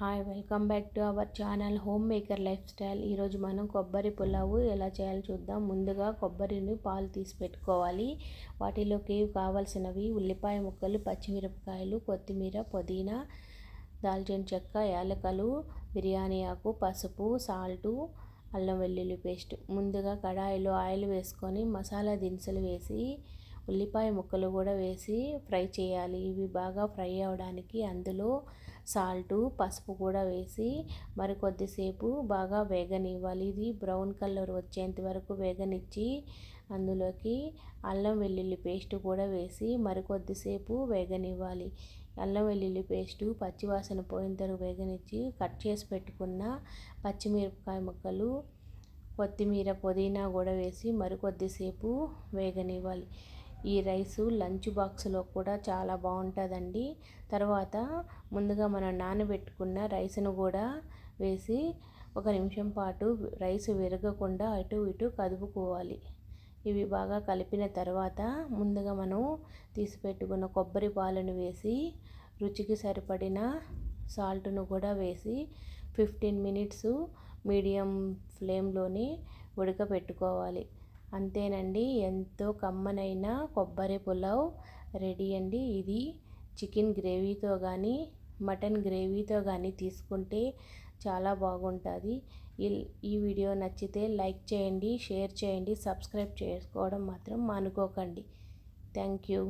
Hi welcome back to our channel homemaker lifestyle ఈరోజు మనం కొబ్బరి పులావు ఎలా చేయాలో చూద్దాం. ముందుగా కొబ్బరిని పాలు తీసి పెట్టుకోవాలి. వాటిలోకి కావాల్సినవి ఉల్లిపాయ ముక్కలు పచ్చిమిరపకాయలు కొత్తిమీర పుదీనా దాల్చిన చెక్క యాలకలు బిర్యానీ ఆకు పసుపు సాల్టు అల్లం వెల్లుల్లి పేస్ట్. ముందుగా కడాయిలో ఆయిల్ వేసుకొని మసాలా దినుసులు వేసి ఉల్లిపాయ ముక్కలు కూడా వేసి ఫ్రై చేయాలి. ఇవి బాగా ఫ్రై అవ్వడానికి అందులో సాల్టు పసుపు కూడా వేసి మరి కొద్దిసేపు బాగా వేగనివ్వాలి. ఇది బ్రౌన్ కలర్ వచ్చేంత వరకు వేగనిచ్చి అందులోకి అల్లం వెల్లుల్లి పేస్ట్ కూడా వేసి మరి కొద్దిసేపు వేగనివ్వాలి. అల్లం వెల్లుల్లి పేస్టు పచ్చివాసన పోయిన తర్వాత వేగనిచ్చి కట్ చేసి పెట్టుకున్న పచ్చిమిరపకాయ ముక్కలు కొత్తిమీర పుదీనా కూడా వేసి మరి కొద్దిసేపు వేగనివ్వాలి. ఈ రైసు లంచ్ బాక్స్లో కూడా చాలా బాగుంటుందండి తర్వాత ముందుగా మనం నానబెట్టుకున్న రైస్ను కూడా వేసి ఒక నిమిషం పాటు రైస్ విరగకుండా అటు ఇటు కదుపుకోవాలి. ఇవి బాగా కలిపిన తర్వాత ముందుగా మనం తీసి పెట్టుకున్న కొబ్బరి పాలను వేసి రుచికి సరిపడిన సాల్ట్ను కూడా వేసి ఫిఫ్టీన్ మినిట్స్ మీడియం ఫ్లేమ్లోని ఉడకబెట్టుకోవాలి అంతేనండి. ఎంతో కమ్మనైన కొబ్బరి పులావ్ రెడీ అండి. ఇది చికెన్ గ్రేవీతో కానీ మటన్ గ్రేవీతో కానీ తీసుకుంటే చాలా బాగుంటుంది. ఈ వీడియో నచ్చితే లైక్ చేయండి షేర్ చేయండి సబ్స్క్రైబ్ చేసుకోవడం మాత్రం మానుకోకండి. Thank you.